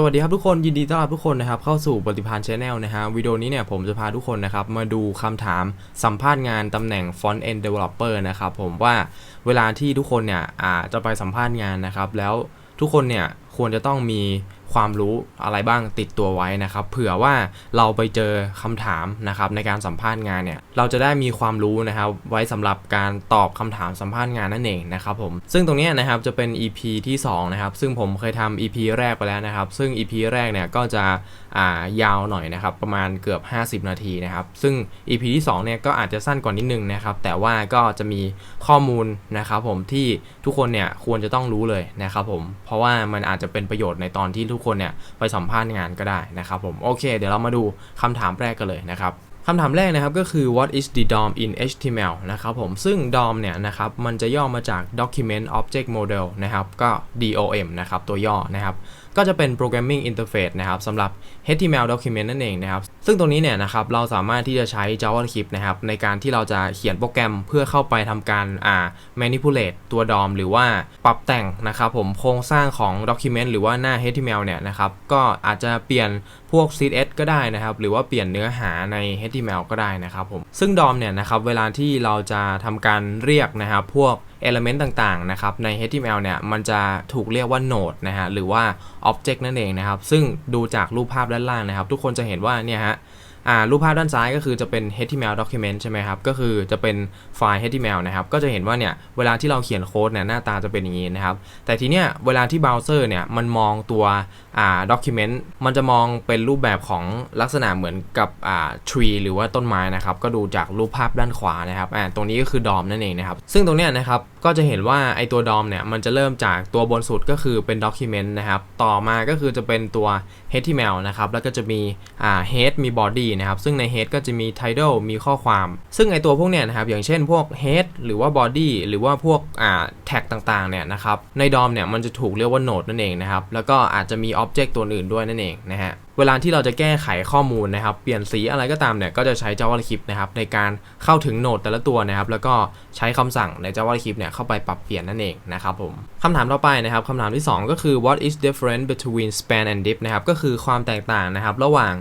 สวัสดีครับทุกคนยินดีต้อนรับทุกคนนะครับเข้าสู่ปฏิพานชาแนลนะฮะวิดีโอนี้เนี่ยผมจะพาทุกคนนะครับมาดูคำถามสัมภาษณ์งานตำแหน่ง Front End Developer นะครับผมว่าเวลาที่ทุกคนเนี่ยอาจะไปสัมภาษณ์งานนะครับแล้วทุกคนเนี่ยควรจะต้องมี ความรู้อะไรบ้างติดตัวไว้นะครับ เผื่อว่าเราไปเจอคำถามนะครับในการสัมภาษณ์งานเนี่ยเราจะได้มีความรู้นะครับไว้สำหรับการตอบคำถามสัมภาษณ์งานนั่นเองนะครับผมซึ่งตรงนี้นะครับจะเป็น EP ที่2นะครับซึ่งผมเคยทำ EP แรกไปแล้วนะครับ ซึ่ง EP แรกเนี่ยก็จะายาวหน่อยนะครับ ประมาณเกือบ 50 นาทีนะครับ ซึ่ง EP ที่2เนี่ยก็อาจจะสั้นกว่านิดนึงนะครับ แต่ว่าก็จะมีข้อมูลนะครับผมที่ทุกคนเนี่ยควรจะต้องรู้เลยนะครับผม เพราะว่ามันอาจจะเป็นประโยชน์ในตอนที่ทุกคนเนี่ยไปสัมภาษณ์งานก็ได้นะครับผม โอเค เดี๋ยวเรามาดูคำถามแรกกันเลยนะครับคำถามแรกนะครับก็คือ what is the DOM in HTML นะครับผมซึ่ง DOM เนี่ยนะครับมันจะย่อมาจาก document object model นะครับก็ DOM นะครับตัวย่อนะครับ ก็จะเป็น programming interface นะครับสำหรับ HTML document นั่นเองนะครับ ซึ่งตรงนี้เนี่ยนะครับเราสามารถที่จะใช้ JavaScript นะครับในการที่เราจะเขียนโปรแกรมเพื่อเข้าไปทำการอ่า manipulate ตัว DOM หรือว่าปรับแต่งนะครับผมโครงสร้างของ document หรือว่าหน้า HTML เนี่ยนะครับก็อาจจะเปลี่ยนพวก CSS ก็ได้นะครับ หรือว่าเปลี่ยนเนื้อหาใน HTML ก็ได้นะครับผมซึ่ง DOM เนี่ยนะครับเวลาที่เราจะทำการเรียกนะครับพวก element ต่างๆนะครับใน HTML เนี่ยมันจะถูกเรียกว่า node นะฮะหรือว่า object นั่นเองนะครับ ซึ่งดูจากรูปภาพด้านล่างนะครับ ทุกคนจะเห็นว่าเนี่ยฮะ อ่ารูปภาพด้านซ้ายก็คือจะเป็น HTML document ใช่ไหมครับ ก็คือจะเป็นไฟล์ HTML นะครับ ก็จะเห็นว่าเนี่ยเวลาที่เราเขียนโค้ดเนี่ยหน้าตาจะเป็นอย่างนี้นะครับ แต่ทีเนี้ยเวลาที่เบราว์เซอร์เนี่ยมันมองตัวอ่า document มันจะมองเป็นรูปแบบของลักษณะเหมือนกับอ่า tree หรือว่าต้นไม้นะครับ ก็ดูจากรูปภาพด้านขวานะครับอ่าตรงนี้ก็คือ DOM นั่นเองนะครับ ซึ่งตรงเนี้ยนะครับก็จะเห็นว่าไอตัว DOM เนี่ยมันจะเริ่มจากตัวบนสุดก็คือเป็น document นะครับ ต่อมาก็คือจะเป็นตัว HTML นะครับ แล้วก็จะมีอ่า head มี body นะครับ ซึ่งใน head ก็จะมี title มีข้อความ ซึ่งไอตัวพวกเนี้ยนะครับ อย่างเช่นพวก head หรือว่า body หรือว่าพวกอ่า tag ต่างๆ เนี่ยนะครับ ใน DOM เนี่ย มันจะถูกเรียกว่า node นั่นเองนะครับ แล้วก็อาจจะมี object ตัวอื่นด้วยนั่นเองนะฮะ เวลาที่เราจะแก้ไขข้อมูลนะครับ เปลี่ยนสีอะไรก็ตามเนี่ยก็จะใช้ JavaScript นะครับในการเข้าถึงโนดแต่ละตัวนะครับ แล้วก็ใช้คำสั่งใน JavaScript เนี่ยเข้าไปปรับเปลี่ยนนั่นเองนะครับผมคำถามต่อไปนะครับคำถามที่ 2 ก็คือ what is different between span and div นะครับก็คือความแตกต่างนะครับระหว่าง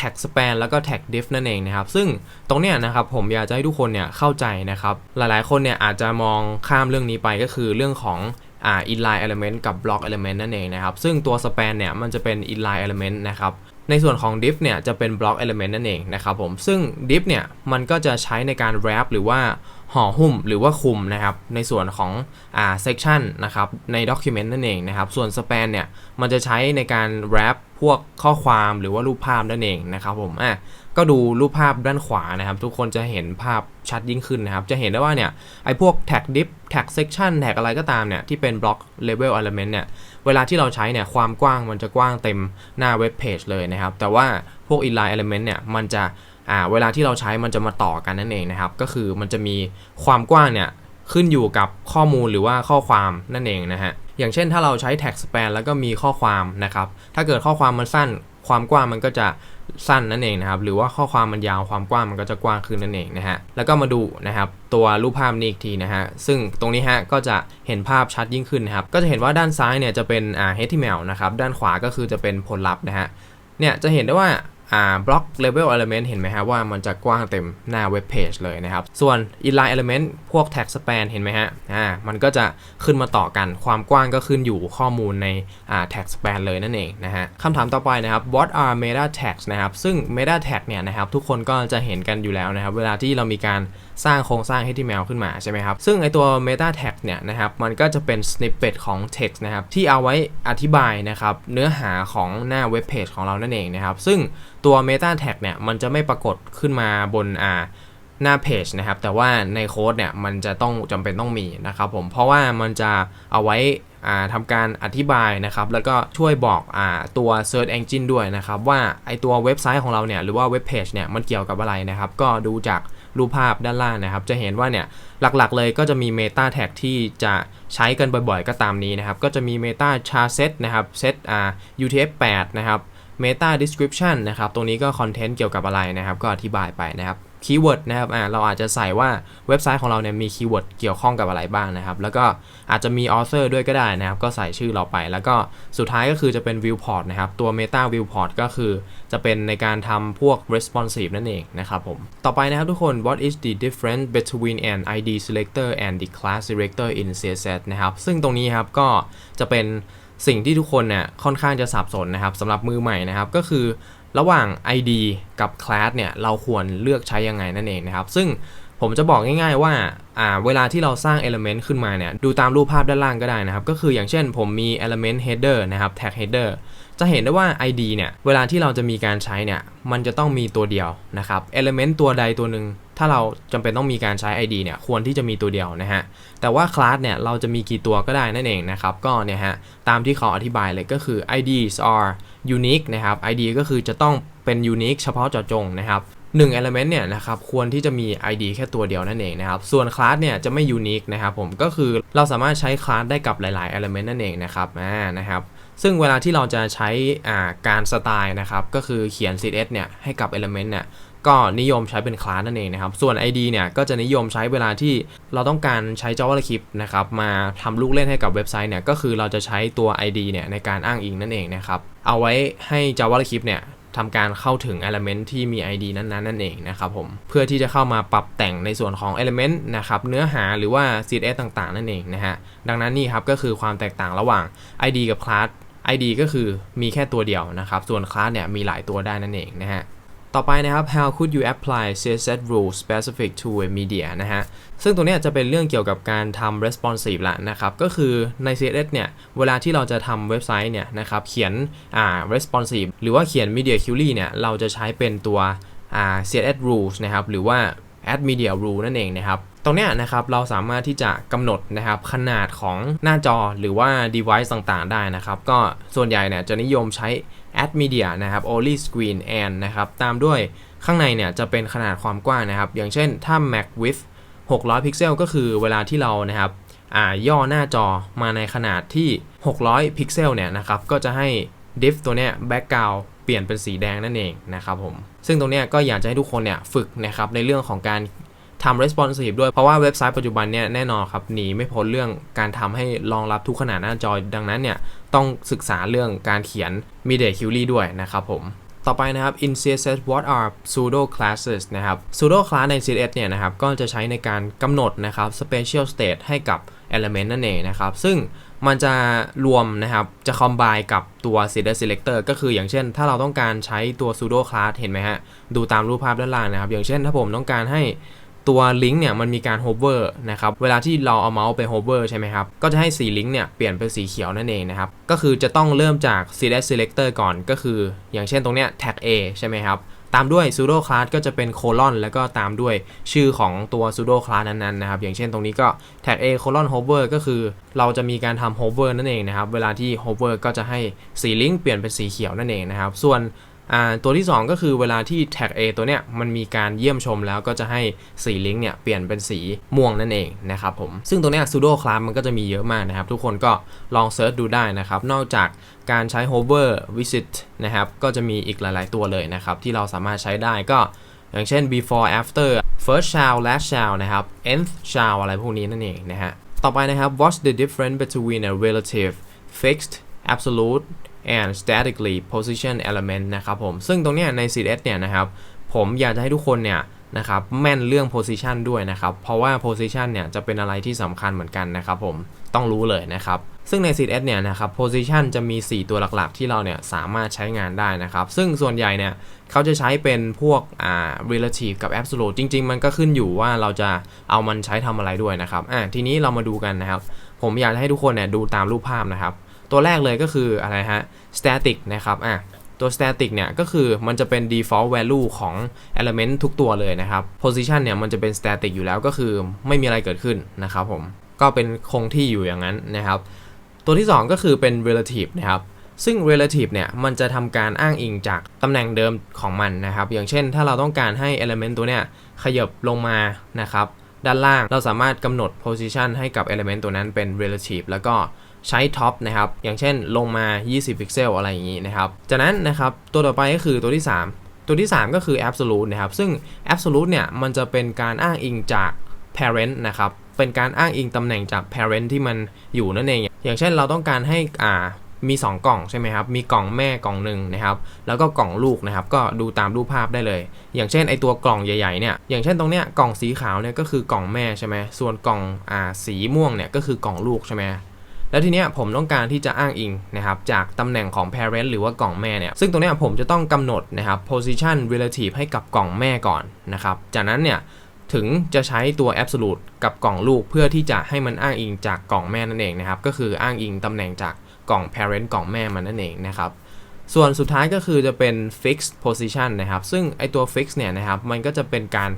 tag span แล้วก็ tag div นั่นเองนะครับ ซึ่งตรงเนี้ยนะครับผมอยากจะให้ทุกคนเนี่ยเข้าใจนะครับ หลายๆ คนเนี่ยอาจจะมองข้ามเรื่องนี้ไปก็คือเรื่องของ อ่า inline element กับ block element นั่นเองนะครับ ซึ่งตัว span เนี่ยมันจะเป็น inline element นะครับในส่วนของ div เนี่ยจะเป็น block element นั่นเองนะครับผมซึ่ง div เนี่ยมันก็จะใช้ในการ wrap หรือว่าห่อหุ้มหรือว่าคุมนะครับในส่วนของอ่า section นะครับใน document นั่นเองนะครับส่วน span เนี่ยมันจะใช้ในการ wrap พวกข้อความหรือว่ารูปภาพนั่นเองนะครับผมอะก็ดูรูปภาพด้านขวานะครับ ทุกคนจะเห็นภาพชัดยิ่งขึ้นนะครับ จะเห็นได้ว่าเนี่ยไอ้พวก tag div tag section tag อะไรก็ตามเนี่ยที่เป็น block level element เนี่ยเวลาที่เราใช้เนี่ยความกว้างมันจะกว้างเต็มหน้าเว็บเพจเลยนะครับ แต่ว่าพวก inline element เนี่ยมันจะอ่าเวลาที่เราใช้มันจะมาต่อกันนั่นเองนะครับ ก็คือมันจะมีความกว้างเนี่ยขึ้นอยู่กับข้อมูลหรือว่าข้อความนั่นเองนะฮะ อย่างเช่นถ้าเราใช้ tag span แล้วก็มีข้อความนะครับ ถ้าเกิดข้อความมันสั้น ความกว้างมันก็จะสั้นนั่นเองนะครับ หรือว่าข้อความมันยาวความกว้างมันก็จะกว้างขึ้นนั่นเองนะฮะ แล้วก็มาดูนะครับตัวรูปภาพนี้อีกทีนะฮะ ซึ่งตรงนี้ฮะก็จะเห็นภาพชัดยิ่งขึ้นนะครับ ก็จะเห็นว่าด้านซ้ายเนี่ยจะเป็นอ่า HTML นะครับ ด้านขวาก็คือจะเป็นผลลัพธ์นะฮะ เนี่ยจะเห็นได้ว่า อ่า block level element เห็นไหมฮะว่ามันจะกว้างเต็มหน้าเว็บเพจเลยนะครับ ส่วน inline element พวกแท็กสแปนเห็นไหมฮะอ่ามันก็จะขึ้นมาต่อกันความกว้างก็ขึ้นอยู่ข้อมูลในอ่าแท็กสแปนเลยนั่นเองนะฮะคำถามต่อไปนะครับ what are meta tags นะครับซึ่ง meta tag เนี่ยนะครับทุกคนก็จะเห็นกันอยู่แล้วนะครับเวลาที่เรามีการ สร้างโครงสร้าง HTML ขึ้นมาใช่ไหมครับ ซึ่งไอตัว meta tag เนี่ยนะครับ มันก็จะเป็น snippet ของ text นะครับ ที่เอาไว้อธิบายนะครับเนื้อหาของหน้าเว็บเพจของเรานั่นเองนะครับ ซึ่งตัว meta tag เนี่ย มันจะไม่ปรากฏขึ้นมาบนอ่า หน้าเพจนะครับ แต่ว่าในโค้ดเนี่ยมันจะต้องจำเป็นต้องมีนะครับผมเพราะว่ามันจะเอาไว้อ่าทำการอธิบายนะครับ แล้วก็ช่วยบอกอตัว Search Engine ด้วยนะครับ ว่าไอตัวเว็บไซต์ของเราเนี่ยหรือว่าเว็บเพจเนี่ยมันเกี่ยวกับอะไรนะครับ ก็ดูจากรูปภาพด้านล่างนะครับ จะเห็นว่าเนี่ยหลักๆเลยก็จะมี Meta Tag ที่จะใช้กันบ่อยๆ ก็ตามนี้นะครับ ก็จะมี Meta Char Set นะครับ Set อ่า UTF-8 นะครับ Meta Description นะครับ ตรงนี้ก็คอนเทนต์เกี่ยวกับอะไรนะครับ ก็อธิบายไปนะครับ คีย์เวิร์ดนะครับอ่าเราอาจจะใส่ว่าเว็บไซต์ของเราเนี่ยมีคีย์เวิร์ดเกี่ยวข้องกับอะไรบ้างนะครับ แล้วก็อาจจะมีออเ r อร์ด้วยก็ได้นะครับ ก็ใส่ชื่อเราไป แล้วก็สุดท้ายก็คือจะเป็น viewport นะครับ ตัว meta viewport ก็คือจะเป็นในการทำพวก responsive นั่นเองนะครับผม ต่อไปนะครับทุกคน what is the difference between an ID selector and the class selector in CSS นะครับ ซึ่งตรงนี้ครับก็จะเป็นสิ่งที่ทุกคนเนี่ยค่อนข้างจะสับสนนะครับสำหรับมือใหม่นะครับก็คือ ระหว่าง ID กับ class เนี่ยเราควรเลือกใช้ยังไงนั่นเองนะครับ ซึ่งผมจะบอกง่ายๆว่าอ่า เวลาที่เราสร้าง element ขึ้นมาเนี่ยดูตามรูปภาพด้านล่างก็ได้นะครับ ก็คืออย่างเช่นผมมี element header นะครับ tag header จะเห็นได้ว่า ID เนี่ยเวลาที่เราจะมีการใช้เนี่ยมันจะต้องมีตัวเดียวนะครับ element ตัวใดตัวหนึ่ง ถ้าเราจำเป็นต้องมีการใช้ ID เนี่ยควรที่จะมีตัวเดียวนะฮะ แต่ว่า class เนี่ยเราจะมีกี่ตัวก็ได้นั่นเองนะครับ ก็เนี่ยฮะตามที่เขาอธิบายเลยก็คือ IDs are unique นะครับ ID ก็คือจะต้องเป็น unique เฉพาะเจาะจงนะครับ1 element เนี่ยนะครับควรที่จะมี ID แค่ตัวเดียวนั่นเองนะครับ ส่วน class เนี่ยจะไม่ unique นะครับผมก็คือเราสามารถใช้ class ได้กับหลาย ๆ element นั่นเองนะครับอ่านะครับซึ่งเวลาที่เราจะใช้อ่าการสไตล์นะครับก็คือเขียน CSS เนี่ยให้กับ element เนี่ย ก็นิยมใช้เป็นคลาสนั่นเองนะครับ ส่วน ID เนี่ยก็จะนิยมใช้เวลาที่เราต้องการใช้ JavaScript นะครับมาทำลูกเล่นให้กับเว็บไซต์เนี่ยก็คือเราจะใช้ตัว ID เนี่ยในการอ้างอิงนั่นเองนะครับ เอาไว้ให้ JavaScript เนี่ยทำการเข้าถึง element ที่มี ID นั้นๆ นั่นเองนะครับผม เพื่อที่จะเข้ามาปรับแต่งในส่วนของ element นะครับ เนื้อหาหรือว่า CSS ต่างๆ นั่นเองนะฮะ ดังนั้นนี่ครับก็คือความแตกต่างระหว่าง ID กับ class ID ก็คือมีแค่ตัวเดียวนะครับ ส่วน class เนี่ยมีหลายตัวได้นั่นเองนะฮะ ต่อไปนะครับ how could you apply CSS rule specific to a media นะฮะ ซึ่งตรงนี้จะเป็นเรื่องเกี่ยวกับการทำ responsive ละนะครับ ก็คือใน CSS เนี่ย เวลาที่เราจะทำเว็บไซต์เนี่ยนะครับ เขียนอ่า responsive หรือว่าเขียน media query เนี่ย เราจะใช้เป็นตัวอ่า CSS rules นะครับ หรือว่า add media rule นั่นเองนะครับ ตรงเนี้ยนะครับเราสามารถที่จะกำหนดนะครับขนาดของหน้าจอหรือว่า device ต่างๆ ได้นะครับ ก็ส่วนใหญ่เนี่ยจะนิยมใช้ Ad media นะครับ only screen and นะครับตามด้วยข้างในเนี่ยจะเป็นขนาดความกว้างนะครับ อย่างเช่นถ้า max width 600 พิกเซลก็คือเวลาที่เรานะครับอ่าย่อหน้าจอมาในขนาดที่ 600 พิกเซลเนี่ยนะครับก็จะให้ diff ตัวเนี้ย background เปลี่ยนเป็นสีแดงนั่นเองนะครับผมซึ่งตรงเนี้ยก็อยากจะให้ทุกคนเนี่ยฝึกนะครับในเรื่องของการ ทำ responsive ด้วยเพราะว่าเว็บไซต์ปัจจุบันเนี่ยแน่นอนครับหนีไม่พ้นเรื่องการทำให้รองรับทุกขนาดหน้าจอดังนั้นเนี่ยต้องศึกษาเรื่องการเขียน media query ด้วยนะครับผมต่อไปนะครับ in CSS what are pseudo classes นะครับ pseudo class ใน CSS เนี่ยนะครับ ก็จะใช้ในการกำหนดนะครับ special state ให้กับ element นั่นเองนะครับ ซึ่งมันจะรวมนะครับ จะ combine กับตัว CSS selector ก็คืออย่างเช่น ถ้าเราต้องการใช้ตัว pseudo class เห็นไหมฮะ ดูตามรูปภาพด้านล่างนะครับ อย่างเช่นถ้าผมต้องการให้ ตัวลิงก์เนี่ยมันมีการ hover นะครับเวลาที่เราเอาเมาส์ไป hover ใช่ไหมครับ ก็จะให้สีลิงก์เนี่ยเปลี่ยนเป็นสีเขียวนั่นเองนะครับ ก็คือจะต้องเริ่มจาก CSS selector ก่อนก็คือ อย่างเช่นตรงเนี้ย tag a ใช่ไหมครับ ตามด้วย pseudo class ก็จะเป็น colon แล้วก็ตามด้วยชื่อของตัว pseudo class นั้นๆนะครับ อย่างเช่นตรงนี้ก็ tag a colon hover ก็คือเราจะมีการทำ hover นั่นเองนะครับ เวลาที่ hover ก็จะให้สีลิงก์เปลี่ยนเป็นสีเขียวนั่นเองนะครับ ส่วน ตัวที่ 2 ก็คือเวลาที่ tag A ตัวเนี้ยมันมีการเยี่ยมชมแล้วก็จะให้สีลิงก์เนี่ยเปลี่ยนเป็นสีม่วงนั่นเองนะครับผมซึ่งตัวเนี้ย pseudo class มันก็จะมีเยอะมากนะครับ ทุกคนก็ลองเซิร์ชดูได้นะครับ นอกจากการใช้ hover visit นะครับ ก็จะมีอีกหลาย ๆ ตัวเลยนะครับ ที่เราสามารถใช้ได้ก็อย่างเช่น before after first shall last shall นะครับ nth shall อะไรพวกนี้นั่นเองนะฮะต่อไปนะครับ what's the difference between a relative fixed absolute and statically position element นะครับผม ซึ่งตรงนี้ใน CSS เนี่ยนะครับ ผมอยากจะให้ทุกคนเนี่ยนะครับแม่นเรื่อง position ด้วยนะครับ เพราะว่า position เนี่ยจะเป็นอะไรที่สำคัญเหมือนกันนะครับผม ต้องรู้เลยนะครับ ซึ่งใน CSS เนี่ยนะครับ position จะมี 4 ตัวหลักๆ ที่เราเนี่ยสามารถใช้งานได้นะครับ ซึ่งส่วนใหญ่เนี่ยเขาจะใช้เป็นพวกอ่า relative กับ absolute จริง ๆ มันก็ขึ้นอยู่ว่าเราจะเอามันใช้ทำอะไรด้วยนะครับ อ่าทีนี้เรามาดูกันนะครับ ผมอยากให้ทุกคนเนี่ยดูตามรูปภาพนะครับ ตัวแรกเลยก็คืออะไรฮะ static นะครับอะตัว static เนี่ยก็คือมันจะเป็น default value ของ element ทุกตัวเลยนะครับ position เนี่ยมันจะเป็น static อยู่แล้วก็คือไม่มีอะไรเกิดขึ้นนะครับผมก็เป็นคงที่อยู่อย่างนั้นนะครับ ตัวที่ 2 ก็คือเป็น relative นะครับซึ่ง relative เนี่ยมันจะทำการอ้างอิงจากตำแหน่งเดิมของมันนะครับ อย่างเช่น ถ้าเราต้องการให้ element ตัวเนี้ยขยับลงมานะครับ ด้านล่างเราสามารถกำหนด position ให้กับ element ตัวนั้นเป็น relative แล้วก็ ใช้ท็อปนะครับ อย่างเช่นลงมา 20 พิกเซลอะไรอย่างนี้นะครับ จากนั้นนะครับตัวต่อไปก็คือตัวที่ 3 ตัวที่ 3 ก็คือ absolute นะครับ ซึ่ง absolute เนี่ยมันจะเป็นการอ้างอิงจาก parent นะครับ เป็นการอ้างอิงตำแหน่งจาก parent ที่มันอยู่นั่นเอง อย่างเช่นเราต้องการให้อ่ามี 2 กล่องใช่ไหมครับ มีกล่องแม่กล่องหนึ่งนะครับ แล้วก็กล่องลูกนะครับ ก็ดูตามรูปภาพได้เลย อย่างเช่นไอตัวกล่องใหญ่ๆเนี่ย อย่างเช่นตรงเนี้ยกล่องสีขาวเนี่ยก็คือกล่องแม่ใช่ไหมส่วนกล่องอ่าสีม่วงเนี่ยก็คือกล่องลูกใช่ไหม แล้วทีเนี้ยผมต้องการที่จะอ้างอิงนะครับจากตำแหน่งของ parent หรือว่ากล่องแม่เนี่ยซึ่งตรงเนี้ยผมจะต้องกำหนดนะครับ position relative ให้กับกล่องแม่ก่อนนะครับจากนั้นเนี่ยถึงจะใช้ตัว absolute กับกล่องลูกเพื่อที่จะให้มันอ้างอิงจากกล่องแม่นั่นเองนะครับก็คืออ้างอิงตำแหน่งจากกล่อง parent กล่องแม่มันนั่นเองนะครับส่วนสุดท้ายก็คือจะเป็น fixed position นะครับ ซึ่งไอตัว fix เนี่ยนะครับ มันก็จะเป็นการ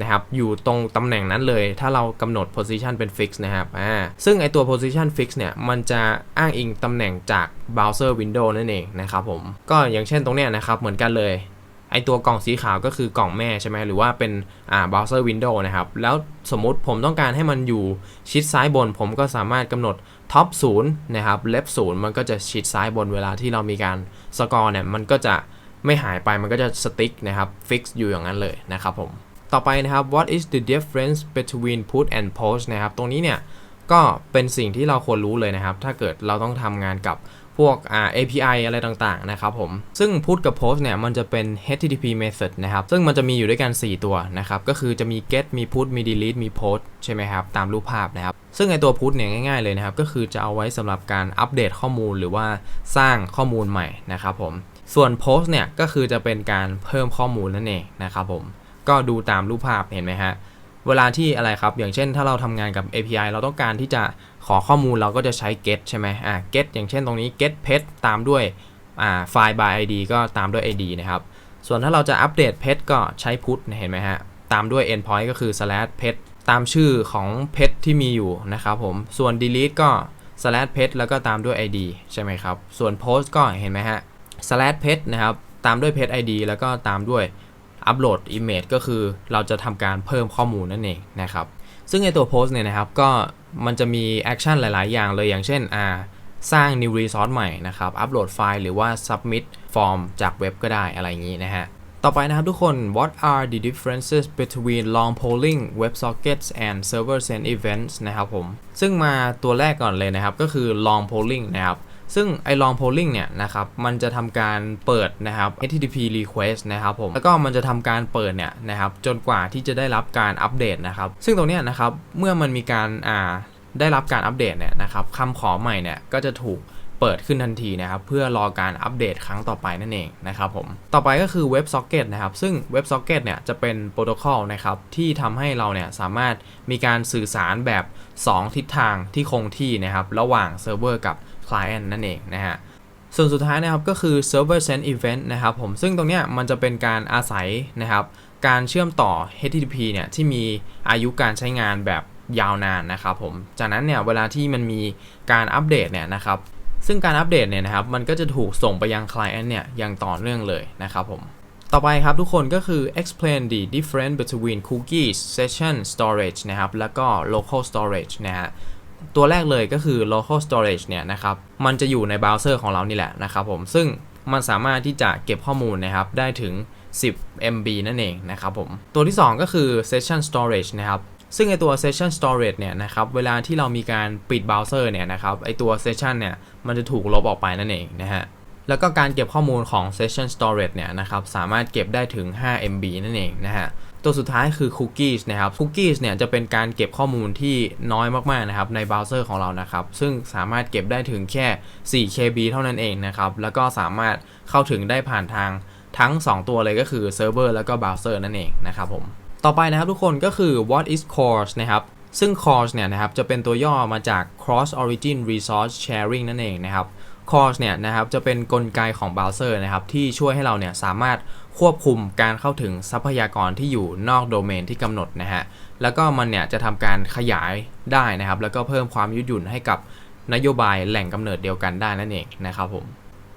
นะครับอยู่ตรงตำแหน่งนั้นเลยถ้าเรากำหนด position เป็น fix นะครับอ่าซึ่งไอตัว position fix เนี่ยมันจะอ้างอิงตำแหน่งจาก browser window นั่นเองนะครับผมก็อย่างเช่นตรงเนี้ยนะครับเหมือนกันเลยไอตัวกล่องสีขาวก็คือกล่องแม่ใช่ไหมหรือว่าเป็นอ่า browser window นะครับ แล้วสมมติผมต้องการให้มันอยู่ชิดซ้ายบน ผมก็สามารถกำหนด top 0นะครับ left 0มันก็จะชิดซ้ายบนเวลาที่เรามีการสกอร์เนี่ยมันก็จะไม่หายไปมันก็จะสติ๊กนะครับ fix อยู่อย่างนั้นเลยนะครับผม ต่อไปนะครับ what is the difference between put and post นะครับ ตรงนี้เนี่ยก็เป็นสิ่งที่เราควรรู้เลยนะครับ ถ้าเกิดเราต้องทำงานกับพวกอ่า API อะไรต่างๆ นะครับผม ซึ่ง put กับ post เนี่ย มันจะเป็น HTTP method นะครับ ซึ่งมันจะมีอยู่ด้วยกัน 4 ตัวนะครับ ก็คือจะมี get มี put มี delete มี post ใช่ไหมครับ ตามรูปภาพนะครับ ซึ่งไอตัว put เนี่ย ง่ายๆ เลยนะครับ ก็คือจะเอาไว้สำหรับการอัปเดตข้อมูลหรือว่าสร้างข้อมูลใหม่นะครับผม ส่วน post เนี่ย ก็คือจะเป็นการเพิ่มข้อมูลนั่นเองนะครับผม ก็ดูตามรูปภาพเห็นไหมฮะ เวลาที่อะไรครับ อย่างเช่นถ้าเราทำงานกับ API เราต้องการที่จะขอข้อมูลเราก็จะใช้ get ใช่ไหมอ่า get อย่างเช่นตรงนี้ get pet ตามด้วยอ่า file by id ก็ตามด้วย id นะครับ ส่วนถ้าเราจะอัปเดต pet ก็ใช้ put เห็นไหมฮะ ตามด้วย endpoint ก็คือ slash pet ตามชื่อของ pet ที่มีอยู่นะครับผม ส่วน delete ก็ slash pet แล้วก็ตามด้วย id ใช่ไหมครับ ส่วน post ก็เห็นไหมฮะ slash pet นะครับ ตามด้วย pet id แล้วก็ตามด้วย อัปโหลด image ก็คือเราจะทำการเพิ่มข้อมูลนั่นเองนะครับซึ่งในตัวโพสต์เนี่ยนะครับก็มันจะมีแอคชั่นหลาย ๆ อย่างเลยอย่างเช่นอ่าสร้าง new resource ใหม่นะครับ อัปโหลดไฟล์หรือว่า submit form จากเว็บก็ได้อะไรอย่างนี้นะฮะ ต่อไปนะครับทุกคน what are the differences between long polling WebSockets and server send events นะครับผม ซึ่งมาตัวแรกก่อนเลยนะครับ ก็คือ long polling นะครับ ซึ่งไอ้ long polling เนี่ยนะครับมันจะทำการเปิดนะครับ HTTP request นะครับผมแล้วก็มันจะทำการเปิดเนี่ยนะครับจนกว่าที่จะได้รับการอัปเดตนะครับ ซึ่งตรงเนี้ยนะครับเมื่อมันมีการอ่าได้รับการอัปเดตเนี่ยนะครับคำขอใหม่เนี่ยก็จะถูกเปิดขึ้นทันทีนะครับ เพื่อรอการอัปเดตครั้งต่อไปนั่นเองนะครับผมต่อไปก็คือ WebSocket นะครับ ซึ่ง WebSocket เนี่ยจะเป็นโปรโตคอลนะครับที่ทำให้เราเนี่ยสามารถมีการสื่อสารแบบ 2 ทิศทางที่คงที่นะครับ ระหว่างเซิร์ฟเวอร์กับ Client นั่นเองนะฮะส่วนสุดท้ายนะครับก็คือ server send event นะครับผมซึ่งตรงเนี้ยมันจะเป็นการอาศัยนะครับการเชื่อมต่อ HTTP เนี่ยที่มีอายุการใช้งานแบบยาวนานนะครับผมจากนั้นเนี่ยเวลาที่มันมีการอัปเดตเนี่ยนะครับซึ่งการอัปเดตเนี่ยนะครับมันก็จะถูกส่งไปยัง client เนี่ยอย่างต่อเนื่องเลยนะครับผมต่อไปครับทุกคนก็คือ explain the difference between cookies session storage นะครับแล้วก็ local storage นะฮะ ตัวแรกเลยก็คือ local storage เนี่ยนะครับ มันจะอยู่ในเบราว์เซอร์ของเรานี่แหละนะครับผม ซึ่งมันสามารถที่จะเก็บข้อมูลนะครับได้ถึง 10 MB นั่นเองนะครับผม ตัวที่ 2 ก็คือ session storage นะครับ ซึ่งไอตัว session storage เนี่ยนะครับ เวลาที่เรามีการปิดเบราว์เซอร์เนี่ยนะครับ ไอตัว session เนี่ย มันจะถูกลบออกไปนั่นเองนะฮะแล้วก็การเก็บข้อมูลของ session storage เนี่ยนะครับ สามารถเก็บได้ถึง 5 MB นั่นเองนะฮะ ตัวสุดท้ายคือ cookies นะครับ cookies เนี่ยจะเป็นการเก็บข้อมูลที่น้อยมากๆนะครับในเบราว์เซอร์ของเรานะครับ ซึ่งสามารถเก็บได้ถึงแค่ 4 KB เท่านั้นเองนะครับ แล้วก็สามารถเข้าถึงได้ผ่านทางทั้ง 2 ตัวเลยก็คือเซิร์ฟเวอร์แล้วก็เบราว์เซอร์นั่นเองนะครับผม ต่อไปนะครับทุกคนก็คือ what is CORS นะครับซึ่ง CORS เนี่ยนะครับจะเป็นตัวย่อมาจาก Cross Origin Resource Sharing นั่นเองนะครับ CORS เนี่ยนะครับจะเป็นนกลไกของเบราว์เซอร์นะครับที่ช่วยให้เราเนี่ยสามารถควบคุมการเข้าถึงทรัพยากรที่อยู่นอกโดเมนที่กำหนดนะฮะแล้วก็มันเนี่ยจะทำการขยายได้นะครับ แล้วก็เพิ่มความยืดหยุ่นให้กับนโยบายแหล่งกำเนิดเดียวกันได้นั่นเองนะครับผม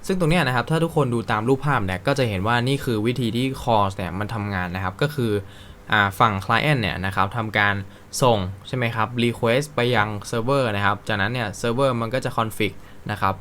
ซึ่งตรงนี้นะครับถ้าทุกคนดูตามรูปภาพเนี่ยก็จะเห็นว่านี่คือวิธีที่ CORS เนี่ยมันทำงานนะครับก็คืออฝั่ง Client เนี่ยนะครับทำการส่งใช่ไหมครับ Request ไปยังเซิร์ฟเวอร์นะครับจากนั้นเนี่ยเซิร์ฟเวอร์มันก็จะ config นะครับ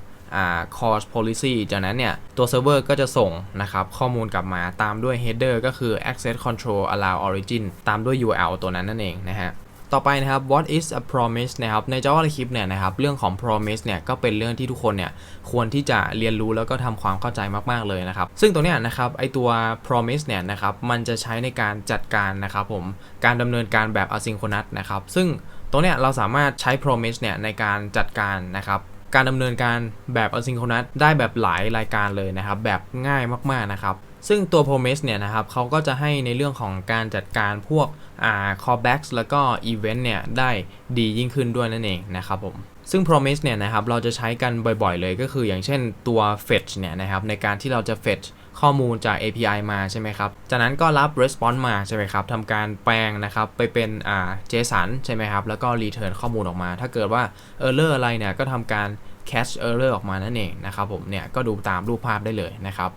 course policy จากนั้นเนี่ย ตัวเซิร์ฟเวอร์ก็จะส่งนะครับข้อมูลกลับมาตามด้วย header ก็คือ access control allow origin ตามด้วย URL ตัวนั้นนั่นเองนะฮะต่อไปนะครับ what is a promise นะครับ ใน JavaScript เนี่ยนะครับ เรื่องของ promise เนี่ย ก็เป็นเรื่องที่ทุกคนเนี่ย ควรที่จะเรียนรู้แล้วก็ทำความเข้าใจมาก ๆ เลยนะครับ ซึ่งตัวเนี้ยนะครับ ไอตัว promise เนี่ยนะครับ มันจะใช้ในการจัดการนะครับผม การดำเนินการแบบ asynchronous นะครับ ซึ่งตัวเนี้ยเราสามารถใช้ promise เนี่ยในการจัดการนะครับ การดำเนินการแบบ asynchronous ได้แบบหลายรายการเลยนะครับ แบบง่ายมากๆนะครับ ซึ่งตัว promise เนี่ยนะครับเขาก็จะให้ในเรื่องของการจัดการพวกอ่า callbacks แล้วก็ event เนี่ยได้ดียิ่งขึ้นด้วยนั่นเองนะครับผมซึ่ง promise เนี่ยนะครับเราจะใช้กันบ่อยๆเลยก็คืออย่างเช่นตัว fetch เนี่ยนะครับในการที่เราจะ fetch ข้อมูลจาก API มาใช่ไหมครับ จากนั้นก็รับ response มาใช่ไหมครับทำการแปลงนะครับไปเป็นอ่า JSON ใช่ไหมครับ แล้วก็ return ข้อมูลออกมา ถ้าเกิดว่า error อะไรเนี่ยก็ทำการ catch error ออกมานั่นเองนะครับผมเนี่ยก็ดูตามรูปภาพได้เลยนะครับ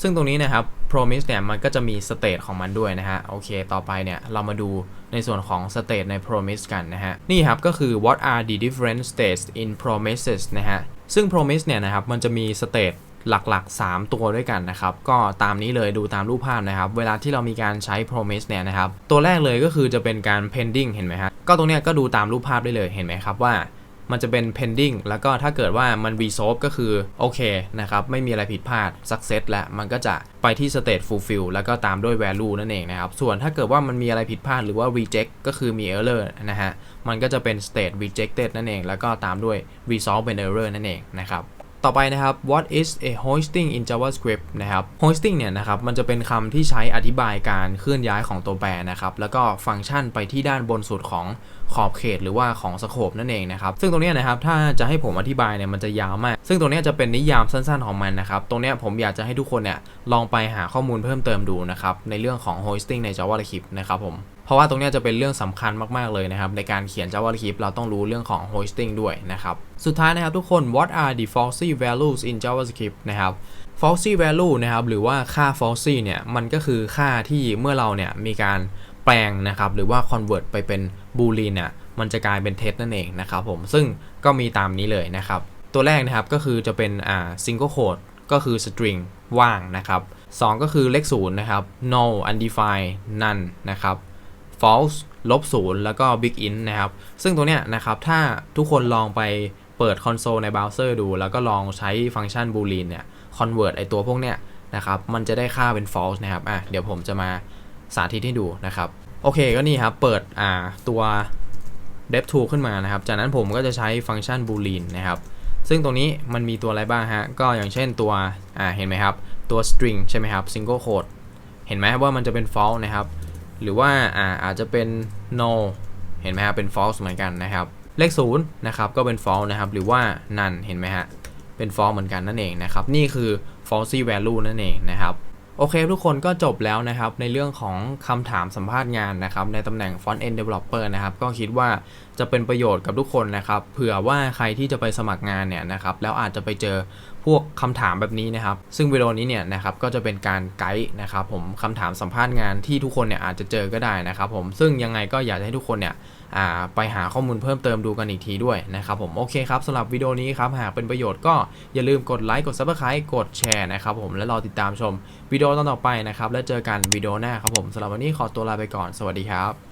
ซึ่งตรงนี้นะครับ promise เนี่ยมันก็จะมี state ของมันด้วยนะฮะ โอเค ต่อไปเนี่ยเรามาดูในส่วนของ state ใน promise กันนะฮะ นี่ครับก็คือ what are the different states in promises นะฮะ ซึ่ง promise เนี่ยนะครับมันจะมี state หลักๆ 3 ตัวด้วยกันนะครับ ก็ตามนี้เลยดูตามรูปภาพนะครับ เวลาที่เรามีการใช้ promise เนี่ยนะครับ ตัวแรกเลยก็คือจะเป็นการ pending เห็นไหมฮะก็ตรงเนี้ยก็ดูตามรูปภาพได้เลยเห็นไหมครับว่ามันจะเป็น pending แล้วก็ถ้าเกิดว่ามัน resolve ก็คือ โอเคนะครับ ไม่มีอะไรผิดพลาด success แล้วมันก็จะไปที่ state fulfill แล้วก็ตามด้วย value นั่นเองนะครับ ส่วนถ้าเกิดว่ามันมีอะไรผิดพลาดหรือว่า reject ก็คือมี error นะฮะ มันก็จะเป็น state rejected นั่นเอง แล้วก็ตามด้วย resolve เป็น error นั่นเองนะครับ ต่อไปนะครับ what is a hosting in JavaScript นะครับ hosting เนี่ยนะครับ มันจะเป็นคำที่ใช้อธิบายการเคลื่อนย้ายของตัวแปรนะครับ แล้วก็ฟังก์ชันไปที่ด้านบนสุดของขอบเขตหรือว่าของสโคปนั่นเองนะครับ ซึ่งตรงนี้นะครับ ถ้าจะให้ผมอธิบายเนี่ยมันจะยาวมาก ซึ่งตรงนี้จะเป็นนิยามสั้นๆของมันนะครับ ตรงนี้ผมอยากจะให้ทุกคนเนี่ยลองไปหาข้อมูลเพิ่มเติมดูนะครับ ในเรื่องของ hosting ใน JavaScript นะครับผม ราะว่าตรงนี้จะเป็นเรื่องสำคัญมากๆเลยนะครับ ในการเขียน JavaScript เราต้องรู้เรื่องของ hosting ด้วยนะครับ สุดท้ายนะครับทุกคน what are the falsy values in JavaScript นะครับ falsy value นะครับหรือว่าค่า falsy เนี่ยมันก็คือค่าที่เมื่อเราเนี่ยมีการแปลงนะครับหรือว่า convert ไปเป็น boolean เนี่ยมันจะกลายเป็น text นั่นเองนะครับผมซึ่งก็มีตามนี้เลยนะครับ ตัวแรกนะครับก็คือจะเป็นอ่า single quote ก็คือ string ว่างนะครับ2ก็คือเลข0นะครับ null undefined none นะครับ false ลบ0แล้วก็ big int นะครับ ซึ่งตัวเนี้ยนะครับ ถ้าทุกคนลองไปเปิดคอนโซลในเบราว์เซอร์ดู แล้วก็ลองใช้ฟังก์ชัน boolean เนี่ย convert ไอตัวพวกเนี้ยนะครับ มันจะได้ค่าเป็น false นะครับ อะ เดี๋ยวผมจะมาสาธิตให้ดูนะครับ โอเค ก็นี่ครับ เปิดอ่าตัว devtool ขึ้นมานะครับ จากนั้นผมก็จะใช้ฟังก์ชัน boolean นะครับ ซึ่งตรงนี้มันมีตัวอะไรบ้างฮะ ก็อย่างเช่นตัว อ่า เห็นไหมครับ ตัว string ใช่ไหมครับ single quote เห็นไหมว่ามันจะเป็น false นะครับ หรือว่าอาอาจจะเป็น no เห็นไหมครับเป็น false เหมือนกันนะครับ เลข0นะครับก็เป็น false นะครับ หรือว่า none เห็นไหมฮะเป็น false เหมือนกันนั่นเองนะครับ นี่คือ falsy value นั่นเองนะครับโอเคทุกคนก็จบแล้วนะครับในเรื่องของคำถามสัมภาษณ์งานนะครับในตำแหน่ง front end developer นะครับก็คิดว่าจะเป็นประโยชน์กับทุกคนนะครับเผื่อว่าใครที่จะไปสมัครงานเนี่ยนะครับแล้วอาจจะไปเจอ พวกคำถามแบบนี้นะครับ ซึ่งวิดีโอนี้เนี่ยนะครับก็จะเป็นการไกด์นะครับผมคำถามสัมภาษณ์งานที่ทุกคนเนี่ยอาจจะเจอก็ได้นะครับผมซึ่งยังไงก็อยากให้ทุกคนเนี่ยไปหาข้อมูลเพิ่มเติมดูกันอีกทีด้วยนะครับผมโอเคครับสำหรับวิดีโอนี้ครับหากเป็นประโยชน์ก็อย่าลืมกดไลค์กด Subscribe กดแชร์นะครับผมและรอติดตามชมวิดีโอตอนต่อไปนะครับแล้วเจอกันวิดีโอหน้าครับผมสำหรับวันนี้ขอตัวลาไปก่อนสวัสดีครับ